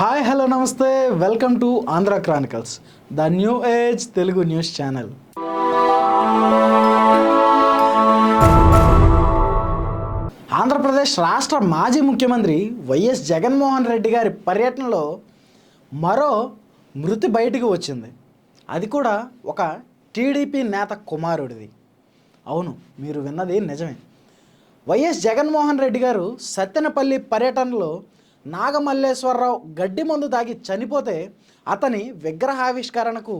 Hi hello namaste. Welcome to Andhra Chronicles the new age Telugu news channel Andhra Pradesh రాష్ట్ర మాజీ ముఖ్యమంత్రి YS Jaganmohan Reddy గారి పర్యటనలో మరో మృతి బయటికి వచ్చింది. అది కూడా ఒక టీడీపీ నేత కుమారుడిది. అవును మీరు విన్నది నిజమే. వైఎస్ జగన్మోహన్ రెడ్డి గారు సత్తెనపల్లి పర్యటనలో నాగమల్లేశ్వరరావు గడ్డి మందు తాగి చనిపోతే అతని విగ్రహావిష్కరణకు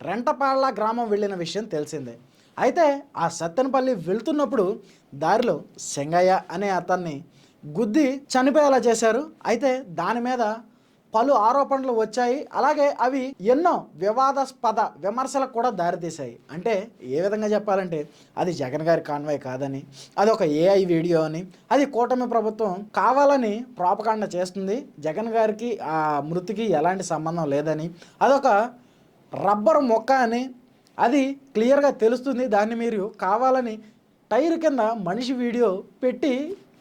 రెంటపాళ్ళ గ్రామం వెళ్ళిన విషయం తెలిసిందే. అయితే ఆ సత్తెనపల్లి వెళ్తున్నప్పుడు దారిలో సెంగయ్య అనే అతన్ని గుద్ది చనిపోయేలా చేశారు. అయితే దాని మీద పలు ఆరోపణలు వచ్చాయి. అలాగే అవి ఎన్నో వివాదాస్పద విమర్శలకు కూడా దారితీశాయి. అంటే ఏ విధంగా చెప్పాలంటే అది జగన్ గారి కాన్వాయ్ కాదని అది ఒక ఏఐ వీడియో అని అది కూటమి ప్రభుత్వం కావాలని ప్రాపకాండ చేస్తుంది. జగన్ గారికి ఆ మృతికి ఎలాంటి సంబంధం లేదని అదొక రబ్బరు మొక్క అని అది క్లియర్గా తెలుస్తుంది. దాన్ని మీరు కావాలని టైర్ కింద మనిషి వీడియో పెట్టి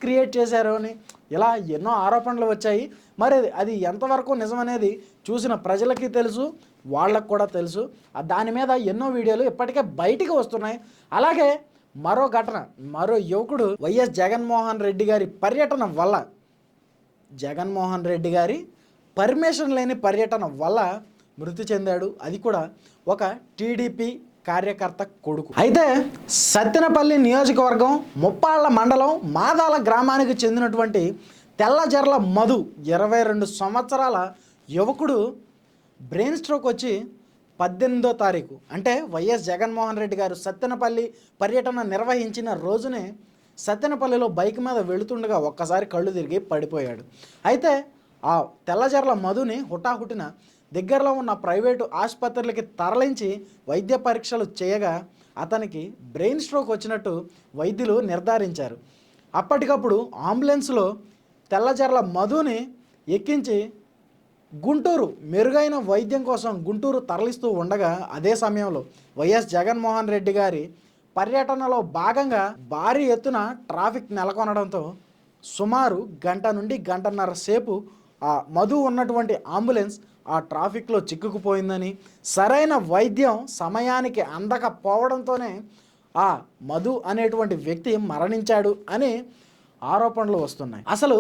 క్రియేట్ చేశారు అని ఇలా ఎన్నో ఆరోపణలు వచ్చాయి. మరి అది- ఎంతవరకు నిజమనేది చూసిన ప్రజలకి తెలుసు వాళ్ళకు కూడా తెలుసు. ఆ దాని మీద ఎన్నో వీడియోలు ఇప్పటికే బయటికి వస్తున్నాయి. అలాగే మరో ఘటన మరో యువకుడు వైఎస్ జగన్మోహన్ రెడ్డి గారి పర్యటన వల్ల జగన్మోహన్ రెడ్డి గారి పర్మిషన్ లేని పర్యటన వల్ల మృతి చెందాడు. అది కూడా ఒక టీడీపీ కార్యకర్త కొడుకు. అయితే సత్తెనపల్లి నియోజకవర్గం ముప్పాళ్ళ మండలం మాదాల గ్రామానికి చెందినటువంటి తెల్లజర్ల మధు ఇరవై రెండు సంవత్సరాల యువకుడు బ్రెయిన్ స్ట్రోక్ వచ్చి పద్దెనిమిదో తారీఖు. అంటే వైఎస్ జగన్మోహన్ రెడ్డి గారు సత్తెనపల్లి పర్యటన నిర్వహించిన రోజునే సత్తెనపల్లిలో బైక్ మీద వెళుతుండగా ఒక్కసారి కళ్ళు తిరిగి పడిపోయాడు. అయితే ఆ తెల్లజర్ల మధుని హుటాహుటిన దగ్గరలో ఉన్న ప్రైవేటు ఆసుపత్రులకి తరలించి వైద్య పరీక్షలు చేయగా అతనికి బ్రెయిన్ స్ట్రోక్ వచ్చినట్టు వైద్యులు నిర్ధారించారు. అప్పటికప్పుడు అంబులెన్స్లో తెల్లజర్ల మధుని ఎక్కించి గుంటూరు మెరుగైన వైద్యం కోసం గుంటూరు తరలిస్తూ ఉండగా అదే సమయంలో వైఎస్ జగన్మోహన్ రెడ్డి గారి పర్యటనలో భాగంగా భారీ ఎత్తున ట్రాఫిక్ నెలకొనడంతో సుమారు గంట నుండి గంటన్నర సేపు ఆ మధు ఉన్నటువంటి అంబులెన్స్ ఆ ట్రాఫిక్లో చిక్కుకుపోయిందని సరైన వైద్యం సమయానికి అందకపోవడంతోనే ఆ మధు అనేటువంటి వ్యక్తి మరణించాడు అని ఆరోపణలు వస్తున్నాయి. అసలు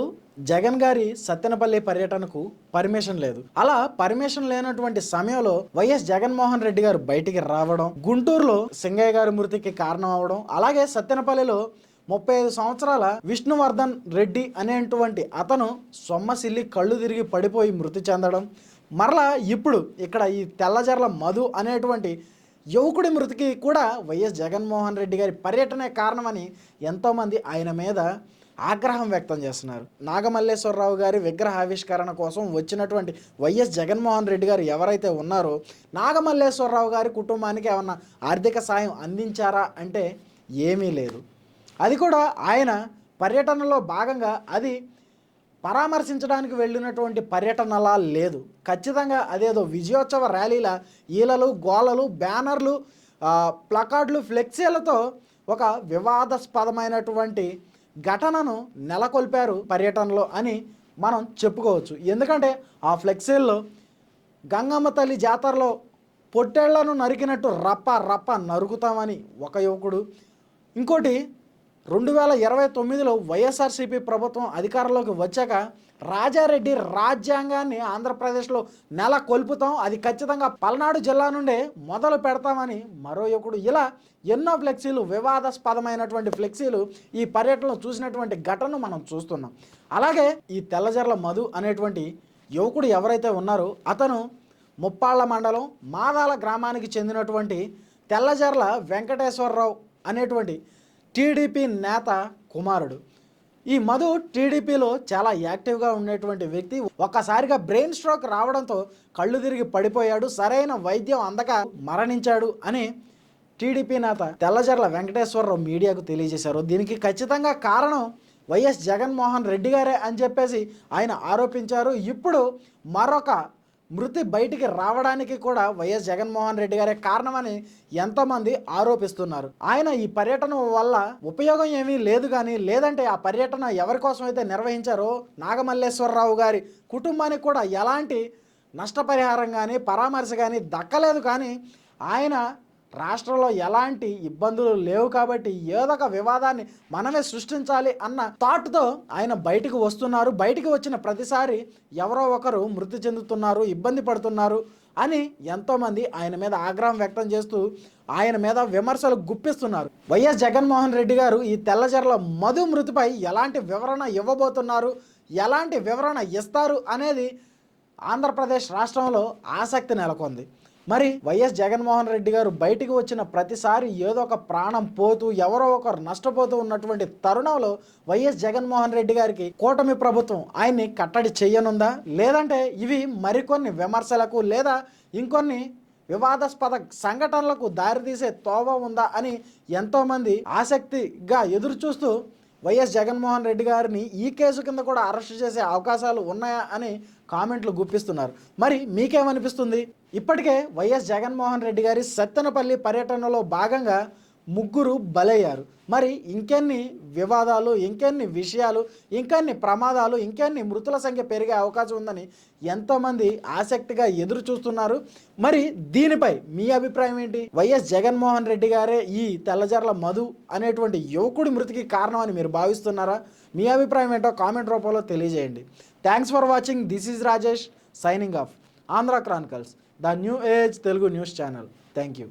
జగన్ గారి సత్తెనపల్లి పర్యటనకు పర్మిషన్ లేదు. అలా పర్మిషన్ లేనటువంటి సమయంలో వైఎస్ జగన్మోహన్ రెడ్డి గారు బయటికి రావడం గుంటూరులో సింగయ్య గారి మృతికి కారణం అవడం అలాగే సత్తెనపల్లిలో ముప్పై ఐదు సంవత్సరాల విష్ణువర్ధన్ రెడ్డి అనేటువంటి అతను సొమ్మసిల్లి కళ్ళు తిరిగి పడిపోయి మృతి చెందడం మరలా ఇప్పుడు ఇక్కడ ఈ తెల్లజర్ల మధు అనేటువంటి యువకుడి మృతికి కూడా వైఎస్ జగన్మోహన్ రెడ్డి గారి పర్యటనే కారణమని ఎంతోమంది ఆయన మీద ఆగ్రహం వ్యక్తం చేస్తున్నారు. నాగమల్లేశ్వరరావు గారి విగ్రహావిష్కరణ కోసం వచ్చినటువంటి వైఎస్ జగన్మోహన్ రెడ్డి గారు ఎవరైతే ఉన్నారో నాగమల్లేశ్వరరావు గారి కుటుంబానికి ఏమన్నా ఆర్థిక సాయం అందించారా అంటే ఏమీ లేదు. అది కూడా ఆయన పర్యటనలో భాగంగా అది పరామర్శించడానికి వెళ్ళినటువంటి పర్యటనలా లేదు. ఖచ్చితంగా అదేదో విజయోత్సవ ర్యాలీల ఈలలు గోలలు బ్యానర్లు ప్లకార్డులు ఫ్లెక్సీలతో ఒక వివాదాస్పదమైనటువంటి ఘటనను నెలకొల్పారు పర్యటనలో అని మనం చెప్పుకోవచ్చు. ఎందుకంటే ఆ ఫ్లెక్సీల్లో గంగమ్మ తల్లి జాతరలో పొట్టేళ్ళను నరికినట్టు రప్ప రప్ప నరుకుతామని ఒక యువకుడు. ఇంకోటి రెండు వేల ఇరవై తొమ్మిదిలో వైఎస్ఆర్సీపీ ప్రభుత్వం అధికారంలోకి వచ్చాక రాజారెడ్డి రాజ్యాంగాన్ని ఆంధ్రప్రదేశ్లో నెల కొల్పుతాం. అది ఖచ్చితంగా పల్నాడు జిల్లా నుండే మొదలు పెడతామని మరో యువకుడు ఇలా ఎన్నో ఫ్లెక్సీలు వివాదాస్పదమైనటువంటి ఫ్లెక్సీలు ఈ పర్యటనలో చూసినటువంటి ఘటనను మనం చూస్తున్నాం. అలాగే ఈ తెల్లజర్ల మధు అనేటువంటి యువకుడు ఎవరైతే ఉన్నారో అతను ముప్పాళ్ళ మండలం మాదాల గ్రామానికి చెందినటువంటి తెల్లజర్ల వెంకటేశ్వరరావు అనేటువంటి టీడీపీ నేత కుమారుడు. ఈ మధు టీడీపీలో చాలా యాక్టివ్గా ఉండేటువంటి వ్యక్తి. ఒక్కసారిగా బ్రెయిన్ స్ట్రోక్ రావడంతో కళ్ళు తిరిగి పడిపోయాడు. సరైన వైద్యం అందక మరణించాడు అని టీడీపీ నేత తెల్లజర్ల వెంకటేశ్వరరావు మీడియాకు తెలియజేశారు. దీనికి ఖచ్చితంగా కారణం వైఎస్ జగన్మోహన్ రెడ్డి గారే అని చెప్పేసి ఆయన ఆరోపించారు. ఇప్పుడు మరొక మృతి బయటికి రావడానికి కూడా వైఎస్ జగన్మోహన్ రెడ్డి గారే కారణమని ఎంతోమంది ఆరోపిస్తున్నారు. ఆయన ఈ పర్యటన వల్ల ఉపయోగం ఏమీ లేదు కానీ లేదంటే ఆ పర్యటన ఎవరి కోసం అయితే నిర్వహించారో నాగమల్లేశ్వరరావు గారి కుటుంబానికి కూడా ఎలాంటి నష్టపరిహారం కానీ పరామర్శ కానీ దక్కలేదు కానీ ఆయన రాష్ట్రంలో ఎలాంటి ఇబ్బందులు లేవు కాబట్టి ఏదో ఒక వివాదాన్ని మనమే సృష్టించాలి అన్న థాట్తో ఆయన బయటకు వస్తున్నారు. బయటికి వచ్చిన ప్రతిసారి ఎవరో ఒకరు మృతి చెందుతున్నారు ఇబ్బంది పడుతున్నారు అని ఎంతోమంది ఆయన మీద ఆగ్రహం వ్యక్తం చేస్తూ ఆయన మీద విమర్శలు గుప్పిస్తున్నారు. వైఎస్ జగన్మోహన్ రెడ్డి గారు ఈ తెల్లజర్ల మధు మృతిపై ఎలాంటి వివరణ ఇవ్వబోతున్నారు ఎలాంటి వివరణ ఇస్తారు అనేది ఆంధ్రప్రదేశ్ రాష్ట్రంలో ఆసక్తి నెలకొంది. మరి వైఎస్ జగన్మోహన్ రెడ్డి గారు బయటికి వచ్చిన ప్రతిసారి ఏదో ఒక ప్రాణం పోతూ ఎవరో ఒకరు నష్టపోతూ ఉన్నటువంటి తరుణంలో వైఎస్ జగన్మోహన్ రెడ్డి గారికి కూటమి ప్రభుత్వం ఆయన్ని కట్టడి చేయనుందా? లేదంటే ఇవి మరికొన్ని విమర్శలకు లేదా ఇంకొన్ని వివాదాస్పద సంఘటనలకు దారితీసే తోవ ఉందా అని ఎంతోమంది ఆసక్తిగా ఎదురు చూస్తూ వైఎస్ జగన్మోహన్ రెడ్డి గారిని ఈ కేసు కింద కూడా అరెస్ట్ చేసే అవకాశాలు ఉన్నాయా అని కామెంట్లు గుప్పిస్తున్నారు. మరి మీకేమనిపిస్తుంది? ఇప్పటికే వైఎస్ జగన్మోహన్ రెడ్డి గారి సత్తెనపల్లి పర్యటనలో భాగంగా ముగ్గురు బలయ్యారు. మరి ఇంకెన్ని వివాదాలు ఇంకెన్ని విషయాలు ఇంకెన్ని ప్రమాదాలు ఇంకెన్ని మృతుల సంఖ్య పెరిగే అవకాశం ఉందని ఎంతోమంది ఆసక్తిగా ఎదురు చూస్తున్నారు. మరి దీనిపై మీ అభిప్రాయం ఏంటి? వైఎస్ జగన్మోహన్ రెడ్డి గారే ఈ తెల్లజర్ల మధు అనేటువంటి యువకుడి మృతికి కారణం అని మీరు భావిస్తున్నారా? మీ అభిప్రాయం ఏంటో కామెంట్ రూపంలో తెలియజేయండి. Thanks for watching this is Rajesh signing off Andhra Chronicles the new age Telugu news channel thank you